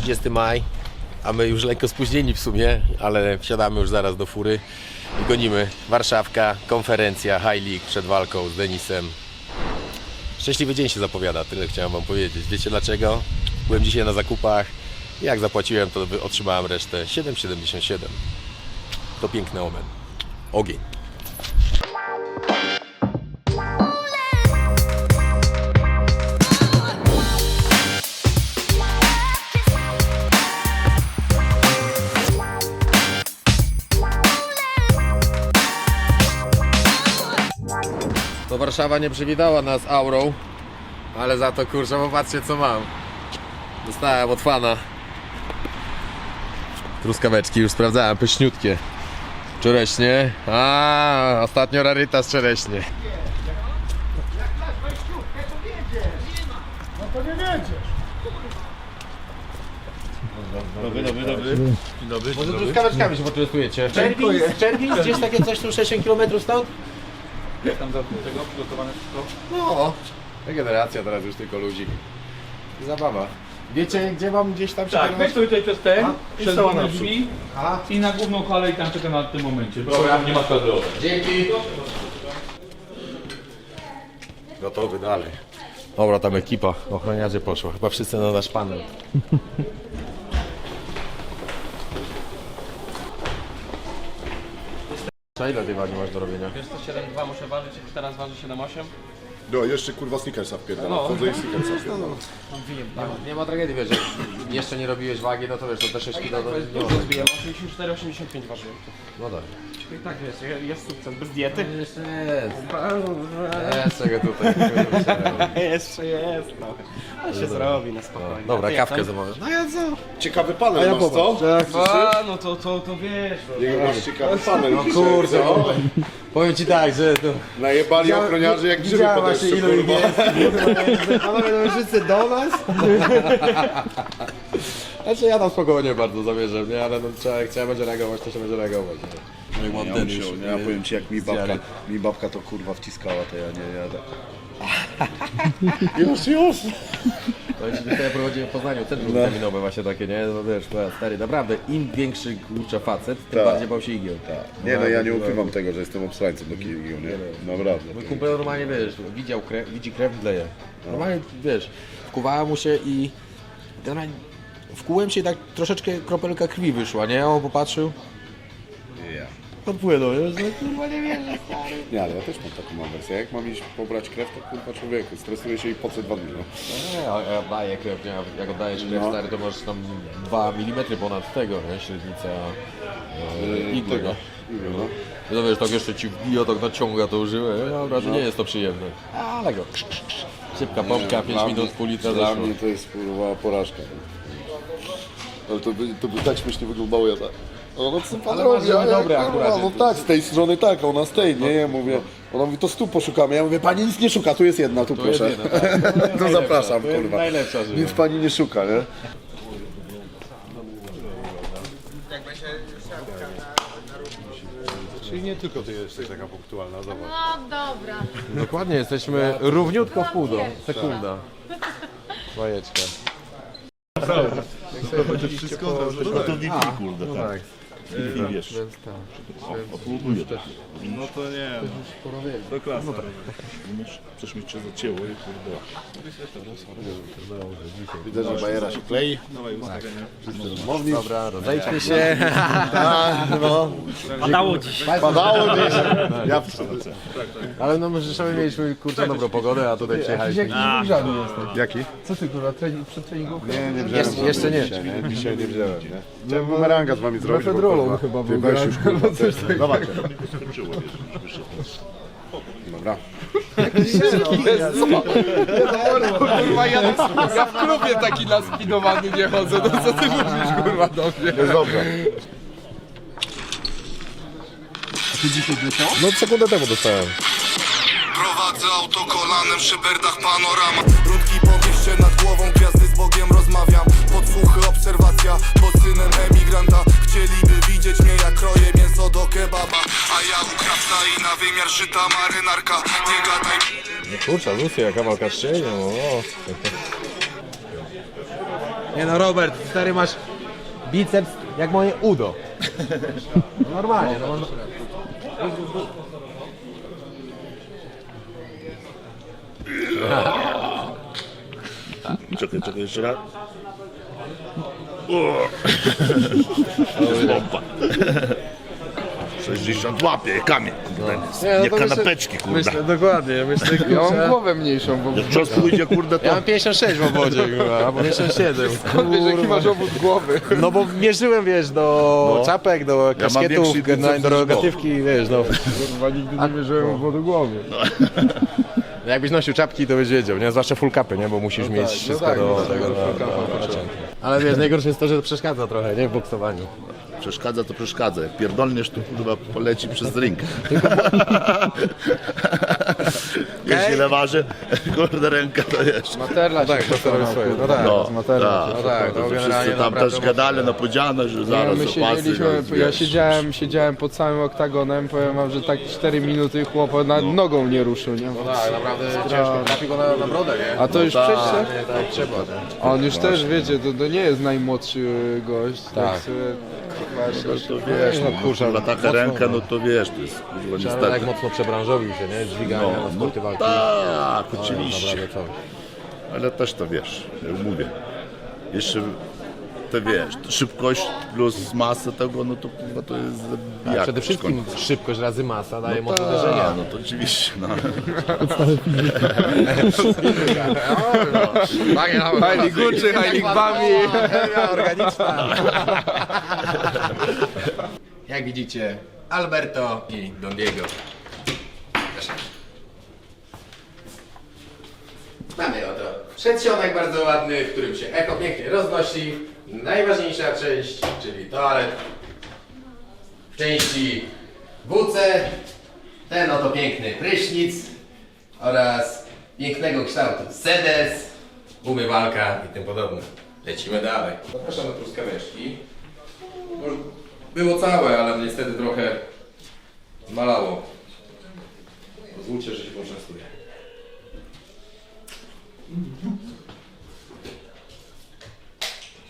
30 maj, a my już lekko spóźnieni w sumie, ale wsiadamy już zaraz do fury i gonimy. Warszawka, konferencja, High League przed walką z Denisem. Szczęśliwy dzień się zapowiada, tyle chciałem wam powiedzieć. Wiecie dlaczego? Byłem dzisiaj na zakupach. Jak zapłaciłem, to otrzymałem resztę 7,77. To piękny omen. Ogień. Warszawa nie przywitała nas aurą, ale za to kurczę, popatrzcie co mam. Dostałem od fana. Truskaweczki już sprawdzałem, pyszniutkie. Czereśnie. A, ostatnio rarytas czereśnie. Dobry, dobry, dobry. Dzień dobry, Może truskaweczkami się poczęstujecie. Czerwińsk, Czerwińsk, gdzieś takie coś tu 6 km stąd? Jak tam za tego przygotowane wszystko? No, regeneracja teraz już tylko ludzi. I zabawa. Wiecie, gdzie mam gdzieś tam Tak, weź to tutaj przez ten, i przez są główne naprzód. drzwi Aha. i na główną halę i tam czekam na tym momencie. Bo Dobra. nie ma kadrowe. Dzięki. Gotowy dalej. Dobra, tam ekipa, ochroniarze poszła. Chyba wszyscy na nasz panel. Co ile tej wagi masz do robienia? Wiesz co, 7,2 muszę ważyć, teraz waży 7,8. No, jeszcze kurwa sneakersa wpierdalam. No. Wchodzę i sneakersa wpierdalam. Nie ma tragedii, wiesz, jak jeszcze nie robiłeś wagi, no to wiesz, to te 6 kg to nie Dużo może. zbiłem, 84, 85 ważyłem. No tak. I tak jest, jest sukces, bez diety. Jeszcze jest. Jest czego tutaj. Jeszcze jest, no. Ale się zrobi na spokojnie. Dobra, ty kawkę jak zamawiam. No ja co? Ciekawy panel masz, co? tam? A, no to, to, to wiesz. Nie masz ciekawy panel No dzisiaj, kurde, co? powiem ci tak, że to... Najebali ochroniarzy jak grzyby Widziałem po właśnie deszczu, ilu ich kurwa. jest. Panowie, no wszyscy do nas? Znaczy ja tam spokojnie bardzo zamierzam, nie? Ale no, trzeba, jak trzeba będzie reagować, to się będzie reagować. Nie? Jak mam Ja, musiał, nie, ja powiem ci jak mi babka, mi babka to kurwa wciskała, to ja nie jadę. już, już! To ci tutaj ja prowadziłem w Poznaniu centrum witaminowe właśnie takie, nie? No wiesz, no, stary, naprawdę im większy kurczę facet, tym Tak. bardziej bał się igieł. Nie no, ja nie ukrywam tego, że jestem obsrańcem do Kirgiu, nie? Naprawdę. Mój kumpel normalnie, wiesz, widział krew, widzi krew, wleje. Normalnie, wiesz, wkuwała mu się i generalnie wkułem się i tak troszeczkę kropelka krwi wyszła, nie? On popatrzył, Ja. odpłynął, nie? Że kurwa nie wierzę, stary. Nie, ale ja też mam taką mam wersję. Jak mam iść pobrać krew, to kurwa człowieku, stresuję się i po co dwa dni, no. Nie, ja oddaję krew, nie? Jak oddajesz krew, No. stary, to masz tam 2 mm ponad tego, nie? Średnica e, igły, tego. no. Igły, no. No to wiesz, tak jeszcze ci wbija, tak naciąga tą żyłę. Dobra, że nie jest to przyjemne. Ale go. Szybka pompka, 5 Dla minut, mnie- pół litra Dla zeszło. mnie to jest kurwa porażka. Ale to by, to by tak śmiesznie wyglądało, ja tak. No, no co pan Ale robi? masz, żeby ja, dobre kurwa, akurat No jest. tak, z tej strony tak, a ona z tej, nie? Ja mówię, ona mówi, to stu poszukamy. Ja mówię, pani nic nie szuka, tu jest jedna, tu To jest proszę. jedna, tak. To jest To najlepsza, zapraszam, to jest kurwa. Najlepsza żyła. Nic pani nie szuka, nie? Czyli nie tylko ty jesteś taka punktualna, zobacz. No dobra. Dokładnie, jesteśmy równiutko w pół do. Sekunda. Bajeczka. No to VP, kurde, No tak. tak. VP, wiesz. Więc tak. Odpługuje tak. No to nie, to klasa. Umiesz? Przecież mi cię zacięło i kurde. Widzę, że bajera się klei. Nowe ustawienie. Dobra, rozejdźmy się. Padało dziś. Padało gdzieś. Ja Ale no my w Rzeszowie mieliśmy kurczę dobrą pogodę, a tutaj przyjechaliśmy. Jaki? Co ty kurwa, trening, przed treningówką? Nie, nie wziąłem. Jeszcze- nie. Dzisiaj, nie? Dzisiaj nie wziąłem, nie? Chciałem bumeranga z wami zrobić. Kurwa, chyba ty był Weź grany, już, kurwa, albo coś ty- Dawajcie. Dobra. Kurwa, ja, ja w klubie taki naspinowany nie chodzę, no co ty mówisz kurwa do mnie? Jest dobrze. No sekundę temu dostałem. Prowadzę auto kolanem przy berdach panorama Rundki po mieście nad głową, gwiazdy z Bogiem rozmawiam Podsłuchy, obserwacja, bo synem emigranta Chcieliby widzieć mnie jak kroję mięso do kebaba A ja u krawca i na wymiar żyta marynarka Nie gadaj Kurczę, Lucja, kawał kaszczenia, o. Nie no Robert, stary masz biceps jak moje udo. No Normalnie, no można... Czekaj, czekaj, jeszcze raz. Bomba. 60 łapie, kamień, kurde. no Nie to myślę- kanapeczki, kurde. Myślę, dokładnie, myślę, ja mam głowę mniejszą, bo Jak czas pójdzie, kurde, to... Ja mam 56 w obodzie, kurwa, albo 57. skąd wiesz jaki masz obwód głowy? No bo mierzyłem, wiesz, do No. czapek, do Ja mam kaszkietów, większy biceps niż derogatywki, wiesz, no. Kurwa, nigdy nie mierzyłem obwodu głowy. Jakbyś nosił czapki, to byś wiedział, nie? Zwłaszcza full capy, nie? Bo musisz mieć no wszystko tak, do no tak, tego. no, full nacięte. Ale wiesz, najgorsze jest to, że to przeszkadza trochę, nie? W boksowaniu. Przeszkadza to przeszkadza. Jak pierdolniesz, to kurwa poleci przez ring. Wiesz ile waży? Kurde ręka to jest. Materla tak, się to sobie przekonał, swoje, no tak. No, Materla tak, się No tak, to to wszyscy tam naprawdę też gadali na podziane, że zaraz my siedzieliśmy, no, ja wiesz. siedziałem, siedziałem pod całym oktagonem, powiem wam, że tak 4 minuty chłop nad nogą nie ruszył, nie? Tak, naprawdę ciężko. Trafi go na, na brodę, nie? A to już tak. przecież, Nie, tak trzeba, nie? a on już też, wiecie, to, to nie jest najmłodszy gość, tak, Tak. sobie, No kurwa, to wiesz, no, no, kurwa, taka mocno, ręka, no. no to wiesz, to jest kurwa Ale niestety. tak mocno przebranżowił się, nie? Dźwigania No, na sporty walki. Tak, No, oczywiście. Naprawdę coś. Ale też to wiesz, jak mówię. Jeszcze to wiesz, szybkość plus masę tego, no to kurwa to jest A zabijak. przede wszystkim szybkość razy masa daje mocne Tak, uderzenia. no to oczywiście, no. Heilig Gucci, Heilig Bami. Organiczna. Jak widzicie, Alberto i Don Diego. Mamy oto przedsionek bardzo ładny, w którym się echo pięknie roznosi. Najważniejsza część, czyli toalet. W części WC ten oto piękny prysznic oraz pięknego kształtu sedes, umywalka i tym podobne. Lecimy dalej. Zapraszam na truskaweczki. Było całe, ale niestety trochę malało. Pozwólcie, że się poczęstuję.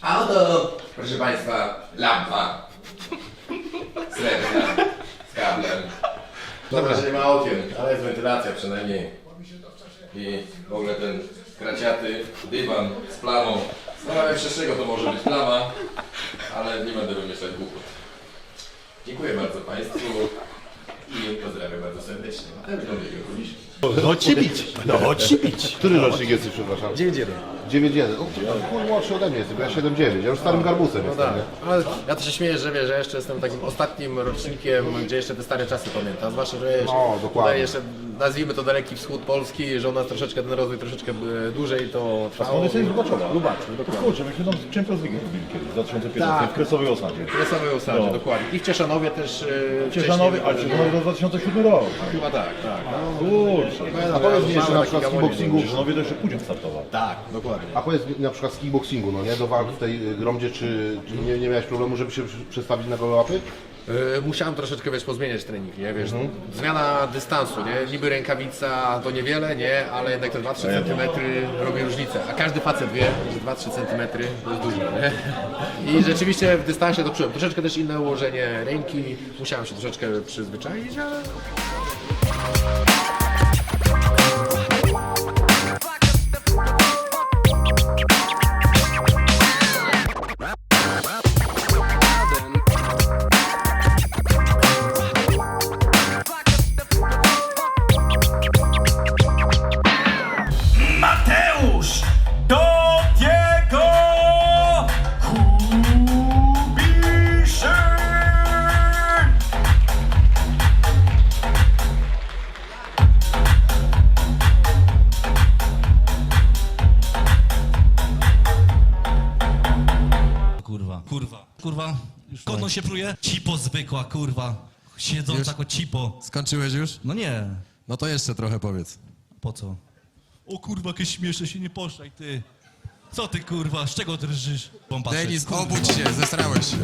A oto, proszę Państwa, lampa srebrna z kablem. Dobra, że nie ma okien, ale jest wentylacja przynajmniej. I w ogóle ten kraciaty dywan z plamą. Z czego to może być plama, ale nie będę wymyślać głupot. Dziękuję bardzo Państwu i pozdrawiam bardzo serdecznie. Mateusz Dominik No ci bić! No ci bić! Który rocznik jesteś, przepraszam? 9-1. 9-1. O, chuj młodszy ode mnie jestem, bo ja 7-9. Ja już starym garbusem No jestem, tak, nie? ale ja to się śmieję, że wiesz, że jeszcze jestem takim ostatnim rocznikiem, gdzie jeszcze te stare czasy pamiętam. Zwłaszcza, że wiesz, No, dokładnie. tutaj jeszcze nazwijmy to daleki wschód Polski, że u nas troszeczkę ten rozwój troszeczkę e, dłużej to trwało. jest Lubaczowa. Lubacz, Kurczę, myśmy tam Champions League robili kiedyś, w 2015, w Kresowej Osadzie. W Kresowej Osadzie, No. dokładnie. I w Cieszanowie też e, Cieszanowie, wcześniej- ale Cieszanowie to 2007 rok. Chyba tak, tak. Kurczę. A powiedz mi jeszcze na przykład z kickboxingu, Cieszanowie to jeszcze startował. Tak, dokładnie. a powiedz mi na przykład z kickboxingu, no nie? Do walk w tej y, gromdzie, czy, czy nie, nie miałeś problemu, żeby się przestawić na gołe łapy? E, Musiałem troszeczkę wiesz, pozmieniać trening, nie? Wiesz, zmiana dystansu, nie? Niby rękawica to niewiele, nie? Ale jednak te 2-3 cm robi różnicę. A każdy facet wie, że 2-3 cm to jest dużo, nie? I rzeczywiście w dystansie to czułem. Troszeczkę też inne ułożenie ręki. Musiałem się troszeczkę przyzwyczaić, ale już kono się pruje? Cipo zwykła, kurwa, siedząca jako cipo. Skończyłeś już? No nie, No to jeszcze trochę powiedz. po co? O kurwa, jakieś śmieszne się nie poszczaj, ty. Co ty, kurwa, z czego drżysz? Bomba Denis, obudź się, zesrałeś się.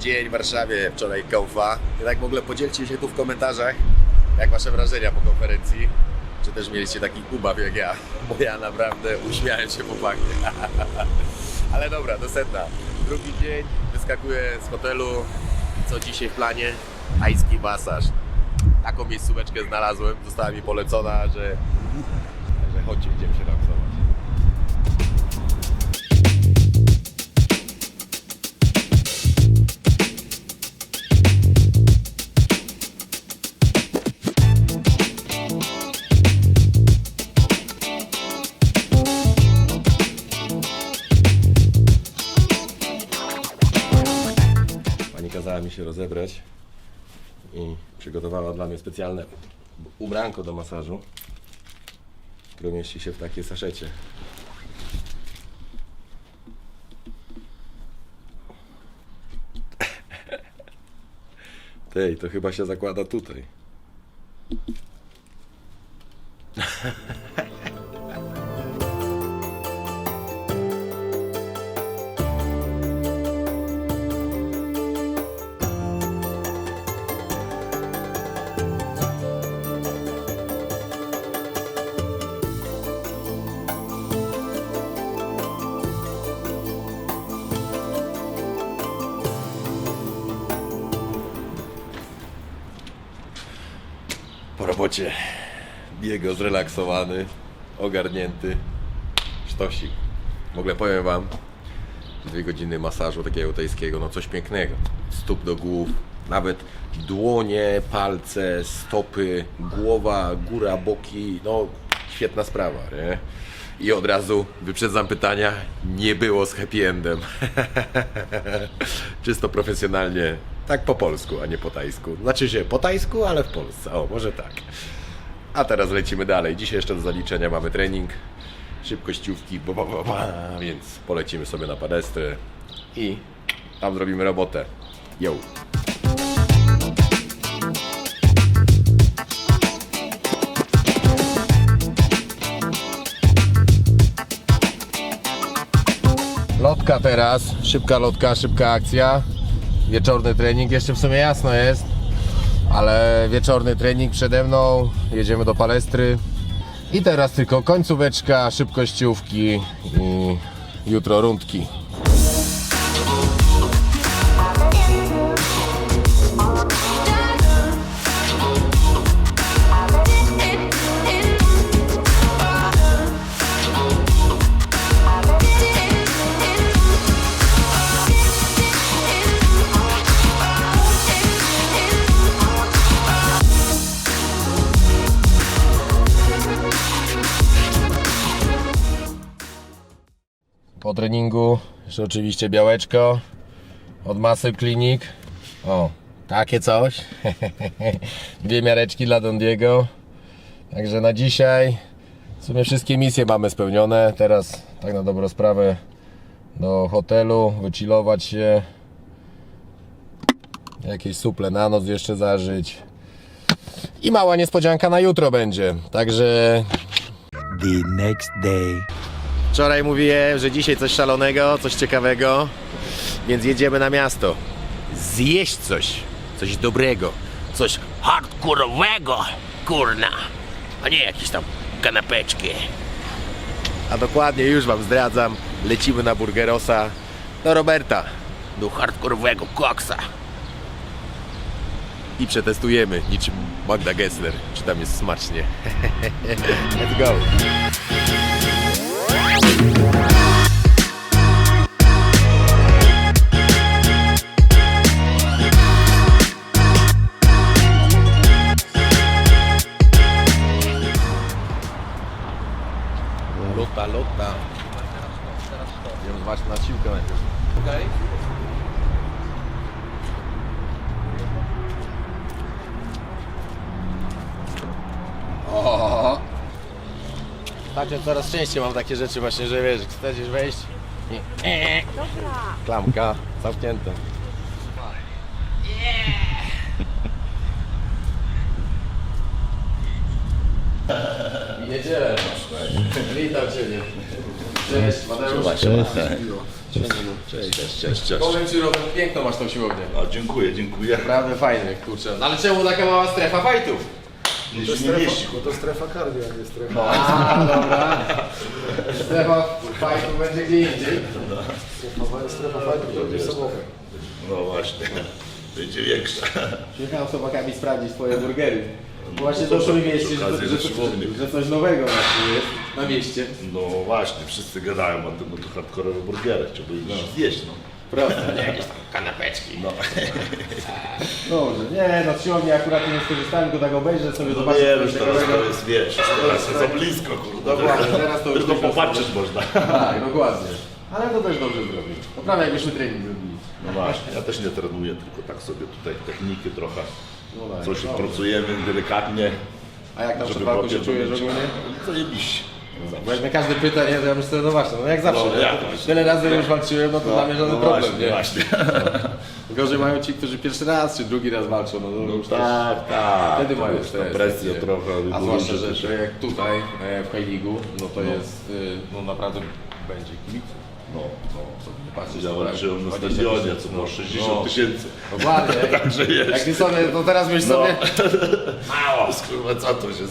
Dzień w Warszawie, wczoraj konfa. Jednak w ogóle podzielcie się tu w komentarzach, jak wasze wrażenia po konferencji. Czy też mieliście taki ubaw jak ja, bo ja naprawdę uśmiałem się po fakcie. Ale dobra, do sedna. Drugi dzień, wyskakuję z hotelu. Co dzisiaj w planie? Tajski masaż. Taką miejscóweczkę znalazłem, została mi polecona, że, że chodźcie, idziemy się rozebrać i przygotowała dla mnie specjalne ubranko do masażu, które mieści się w takiej saszecie. Tej, to chyba się zakłada tutaj. robocie biego zrelaksowany, ogarnięty, sztosik. W ogóle powiem wam, dwie godziny masażu takiego tajskiego, no coś pięknego. Stóp do głów, nawet dłonie, palce, stopy, głowa, góra, boki, no świetna sprawa, nie? I od razu wyprzedzam pytania, nie było z happy endem. Czysto profesjonalnie, tak po polsku, a nie po tajsku. Znaczy się po tajsku, ale w Polsce, o może tak. A teraz lecimy dalej. Dzisiaj jeszcze do zaliczenia mamy trening, szybkościówki, ba, ba, ba, ba, więc polecimy sobie na pedestry i tam zrobimy robotę. Yo! Lotka teraz, szybka lotka, szybka akcja. Wieczorny trening, jeszcze w sumie jasno jest, ale wieczorny trening przede mną. Jedziemy do palestry. I teraz tylko końcóweczka, szybkościówki i jutro rundki. Jeszcze oczywiście białeczko od Muscle Clinic. O, takie coś. Dwie miareczki dla Don Diego. Także na dzisiaj w sumie wszystkie misje mamy spełnione. Teraz tak na dobrą sprawę do hotelu, wychillować się. Jakieś suple na noc jeszcze zażyć. I mała niespodzianka na jutro będzie. Także The next day. Wczoraj mówiłem, że dzisiaj coś szalonego, coś ciekawego, więc jedziemy na miasto. Zjeść coś, coś dobrego, coś hardkorowego, kurna, a nie jakieś tam kanapeczki. A dokładnie już wam zdradzam, lecimy na Burgerosa do Roberta, do hardkorowego koksa. I przetestujemy niczym Magda Gessler, czy tam jest smacznie. Let's go! Lota, lota. Idziemy zobaczyć na siłkę najpierw. O! Ostatnio coraz częściej mam takie rzeczy właśnie, że wiesz, chcesz wejść i... Dobra. Klamka zamknięta. Niedzielę. Witam Ciebie. Cześć, Mateusz. Cześć, cześć, cześć, cześć. Powiem Ci, Robert, piękną masz tą siłownię. A, dziękuję, dziękuję. Naprawdę fajny, kurczę. No ale czemu taka mała strefa fajtów? Nie się nie mieści. Bo to strefa kardio, a nie strefa. A, dobra. Strefa fajtów będzie gdzie indziej. Strefa fajtów to jest samochód. No właśnie, będzie większa. Przyjechałem z chłopakami sprawdzić twoje burgery. Bo właśnie doszło mi wieści, że, okazji, że, że że, siłownik. że coś nowego właśnie jest na mieście. No właśnie, wszyscy gadają o tym, no to hardkorowe burgery, trzeba ich zjeść, no. Proste, nie jakieś tam kanapeczki. No, Dobrze, nie no siłowni akurat nie skorzystałem, tylko tak obejrzę sobie, no zobaczę nie, coś już teraz ciekawego. to jest, wiesz, teraz jest za blisko, kurde. Dokładnie, teraz to już Tylko tylko popatrzeć można. Tak, dokładnie. Ale to też dobrze zrobił. To prawie jakbyśmy trening zrobili. No właśnie, ja też nie trenuję, tylko tak sobie tutaj techniki trochę. No tak, Coś dobrze. pracujemy delikatnie. A jak tam przed żeby potem się czujesz robić. ogólnie? Zajebiście. Bo jak mnie każdy pyta, nie, to ja myślę, no właśnie, no jak zawsze, No, nie? To właśnie. Tyle razy już walczyłem, no to dla mnie żaden No problem, właśnie, nie? właśnie. Gorzej mają ci, którzy pierwszy raz czy drugi raz walczą, no, to już też Tak, tak. Wtedy to mają już ta stres, nie? trochę. A zwłaszcza, że, że jak tutaj e, w High League'u, no to jest, y, no naprawdę będzie kibiców. No, no. Patrzysz, Ja to walczyłem na 20 stadionie, co no. było 60 No. tysięcy. Dokładnie. Także jest. Jak ty sobie, to teraz myśl No. sobie, Mało, kurwa, co to się...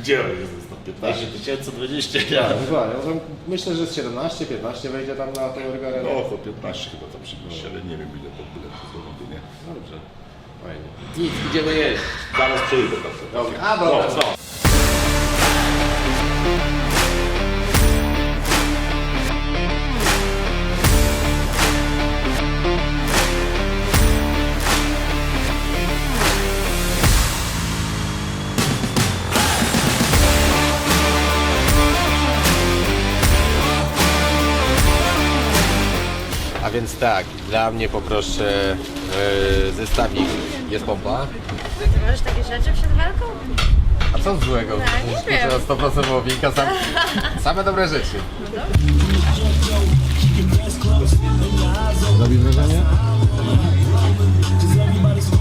Gdzie on jest? No 15 tysięcy, 20? Ja. Dokładnie, no to myślę, że z 17, 15 wejdzie tam na tą organę. No, po 15 chyba tam przyjdzie, ale nie wiem ile to bilet zrobię, nie? Dobrze, fajnie. Nic, idziemy jeść. Zaraz przyjdę tam. Dobra. A, dobra, No, co? Więc tak, dla mnie poproszę yy, zestawik, jest pompa. Ty możesz takie rzeczy przed walką? A co złego? Tak, nie wiem. Kurczę, 100% wołowinka, sam, same dobre rzeczy.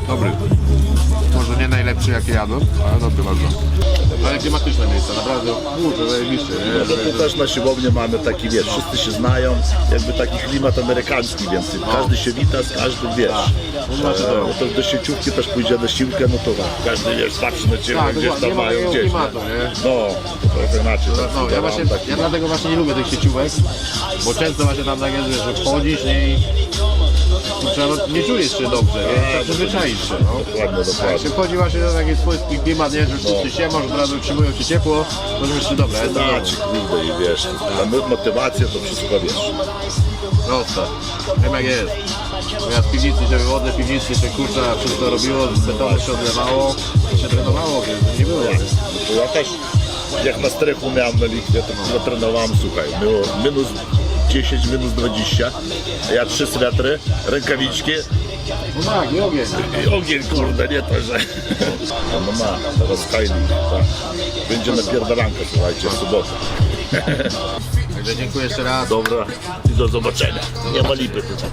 Dobry. Może nie najlepszy jakie jadłem, ale dobry bardzo. Ale klimatyczne miejsce, naprawdę kurczę, zajebiście. No to tu też na siłowni mamy taki, wiesz, wszyscy się znają, jakby taki klimat amerykański, więc każdy się wita z każdym, wiesz. No to do sieciówki też pójdzie na siłkę, no to każdy, wiesz, patrzy na ciebie, Tak, gdzieś dokładnie, tam nie ma mają takiego gdzieś. klimatu, nie? No, to trochę inaczej. tak No, ja, właśnie, taki- ja dlatego właśnie nie lubię tych sieciówek, bo często właśnie tam tak jest, że wchodzisz nie, i kurczę, no, nie czujesz się dobrze, nie? Trzeba przyzwyczaić się. No. Dokładnie, Jak się wchodzi właśnie na taki swój klimat, nie, że wszyscy się może od razu utrzymują ci ciepło, to myślisz, dobra, jest Tak, dobrze. ci kurde i wiesz, na mo- motywację to wszystko wiesz. Proste. Wiem jak jest. Ja z piwnicy się wywodzę, piwnicy się kurczę wszystko robiło, z betonu się odlewało się trenowało, więc nie było. To ja też, jak na strychu miałem na lichwie, to zatrenowałem, słuchaj, było minus 10, minus 20, a ja trzy swetry, rękawiczki No tak, i ogień. i ogień, kurde, nie to, że... No, no ma, teraz hajnik, tak. Będzie napierdalanka, słuchajcie, w sobotę. Także dziękuję jeszcze raz. Dobra, i do zobaczenia. Nie ma lipy tutaj.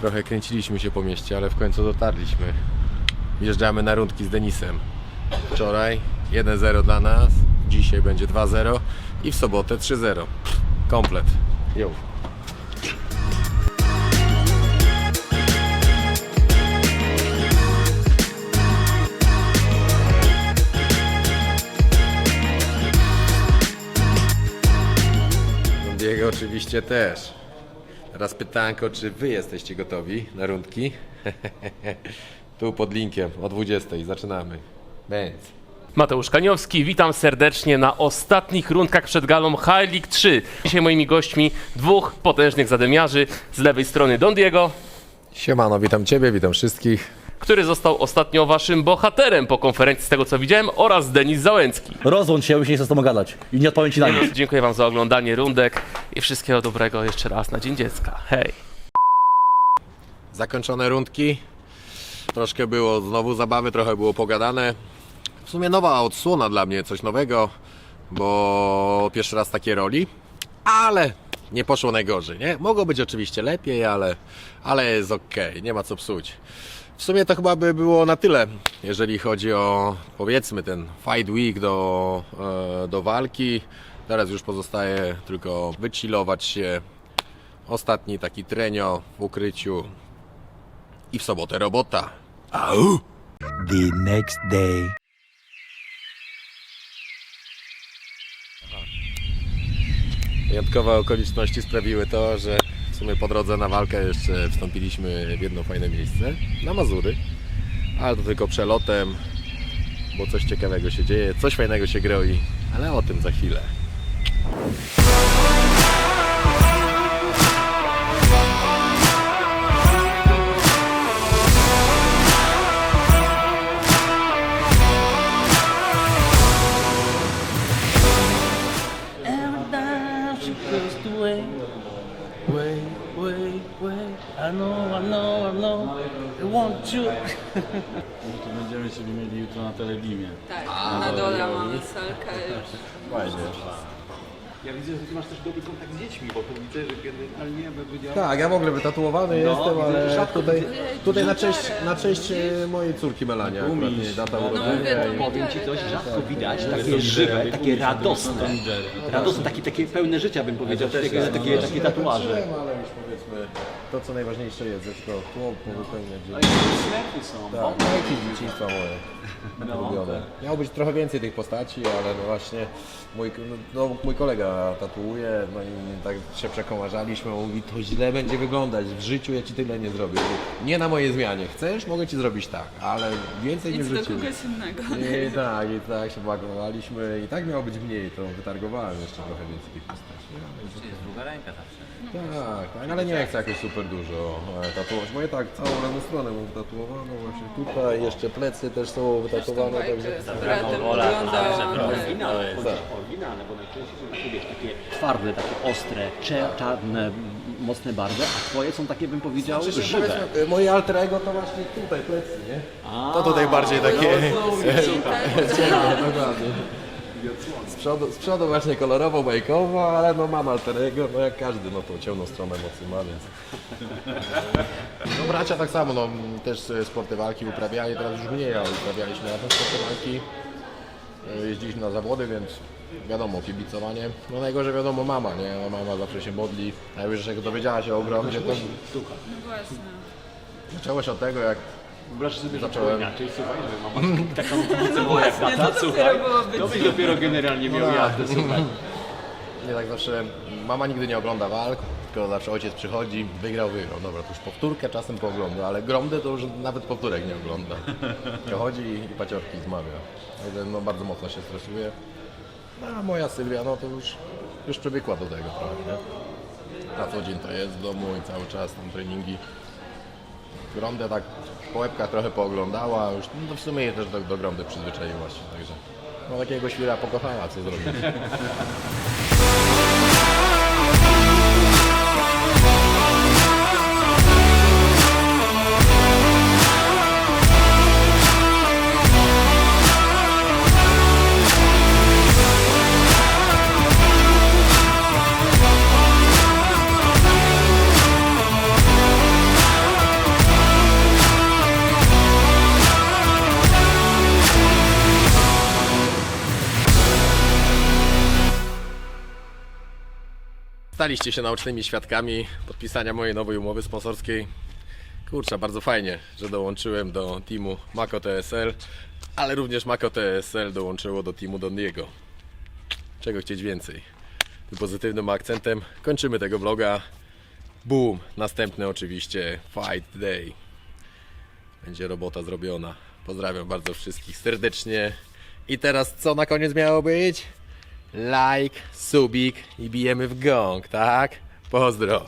Trochę kręciliśmy się po mieście, ale w końcu dotarliśmy. Wjeżdżamy na rundki z Denisem. Wczoraj 1-0 dla nas, dzisiaj będzie 2-0 i w sobotę 3-0. Komplet. Jo. Diego oczywiście też. Teraz pytanko, czy wy jesteście gotowi na rundki? tu pod linkiem o 20 zaczynamy. Bęc. Mateusz Kaniowski, witam serdecznie na ostatnich rundkach przed galą High League 3. Dzisiaj moimi gośćmi dwóch potężnych zadymiarzy. Z lewej strony Don Diego, Siemano, witam ciebie, witam wszystkich. Który został ostatnio waszym bohaterem po konferencji, z tego co widziałem, oraz Denis Załęcki. Rozłącz się, ja już nie chcę z tobą gadać. I nie odpowiem ci na nic. Dziękuję wam za oglądanie rundek i wszystkiego dobrego jeszcze raz na Dzień Dziecka. Hej! Zakończone rundki. Troszkę było znowu zabawy, trochę było pogadane. W sumie nowa odsłona dla mnie, coś nowego, bo pierwszy raz takie roli. ale nie poszło najgorzej, nie? Mogło być oczywiście lepiej, ale, ale jest okej, nie ma co psuć. W sumie to chyba by było na tyle, jeżeli chodzi o powiedzmy ten fight week do, e, do walki. Teraz już pozostaje tylko wychillować się. Ostatni taki trenio w ukryciu i w sobotę robota. Au! The next day. Wyjątkowe okoliczności sprawiły to, że sumie po drodze na walkę jeszcze wstąpiliśmy w jedno fajne miejsce, na Mazury. Ale to tylko przelotem, bo coś ciekawego się dzieje, coś fajnego się groi, ale o tym za chwilę. To będziemy się mieli jutro na telebimie. Tak, na dole mamy salkę już. Ja widzę, że ty masz też dobry kontakt z dziećmi, bo to widzę, że generalnie wydział... Tak, ja w ogóle wytatuowany No, jestem, widzę, ale że rzadko tutaj, widzę. tutaj na cześć, na cześć e, mojej córki Melania, akurat nie, data urodzenia. i- Powiem ci coś, rzadko widać, takie żywe, takie radosne, radosne, takie, takie pełne życia bym powiedział, takie, takie, takie tatuaże. Ale już powiedzmy, to co najważniejsze jest, że to tło powypełnia dzień. Ślepy są. Tak, bajki z dzieciństwa moje. Ulubione. Miało być trochę więcej tych postaci, ale no właśnie mój, no, no, mój kolega tatuuje, no i tak się przekomarzaliśmy, on mówi, to źle będzie wyglądać, w życiu ja ci tyle nie zrobię. Nie na mojej zmianie, chcesz, mogę ci zrobić tak, ale więcej nie Idź do kogoś innego. I tak, i tak się bagowaliśmy i tak miało być mniej, to wytargowałem jeszcze trochę więcej tych postaci. jest druga ręka zawsze. Tak, tak, ale nie chcę jakoś super dużo e, tatuować, bo ja tak całą lewą stronę mam wytatuowaną, właśnie tutaj, jeszcze plecy też są wytatuowane, także... Bratem wyglądała. Oryginalne, oryginalne, bo najczęściej są takie, wiesz, takie twarde, takie ostre, cze- czarne, m, mocne barwy, a twoje są takie, bym powiedział, Znaczy, żywe. powiedzmy, moje alter ego to właśnie tutaj plecy, nie? To tutaj bardziej takie... Dokładnie. Z przodu, z przodu właśnie kolorowo, bajkowo, ale no mam alter ego, no jak każdy, no tą ciemną stronę mocy ma, więc... No bracia tak samo, no też sporty walki uprawiali, teraz już mniej, ale uprawialiśmy razem sporty walki. E, Jeździliśmy na zawody, więc wiadomo, kibicowanie. No najgorzej wiadomo mama, nie? No, mama zawsze się modli. A już jak dowiedziała się o ogromnie, to No właśnie. zaczęło się od tego, jak Wyobraź sobie, że Zacząłem. było inaczej, słuchaj, że mama taką kibicę była jak tata, to słuchaj. dopiero. To byś dopiero generalnie miał jazdę, słuchaj. Nie tak zawsze mama nigdy nie ogląda walk, tylko zawsze ojciec przychodzi, wygrał, wygrał. Dobra, to już powtórkę czasem poogląda, ale gromdę to już nawet powtórek nie ogląda. Przychodzi i paciorki zmawia. Także no bardzo mocno się stresuje. No, a moja Sylwia, no to już, już przywykła do tego trochę, nie? Na co dzień to jest w domu i cały czas tam treningi. Gromdę tak po łebkach trochę pooglądała, już no, w sumie je też do, do gromdy przyzwyczaiła się, także no takiego świra pokochała, co zrobić. Staliście się naocznymi świadkami podpisania mojej nowej umowy sponsorskiej. Kurczę, bardzo fajnie, że dołączyłem do teamu Mako TSL, ale również Mako TSL dołączyło do teamu Dondiego. Czego chcieć więcej? Tym pozytywnym akcentem kończymy tego vloga. Boom! Następny oczywiście Fight Day. Będzie robota zrobiona. Pozdrawiam bardzo wszystkich serdecznie. I teraz co na koniec miało być? Like, subik i bijemy w gong, tak? Pozdro!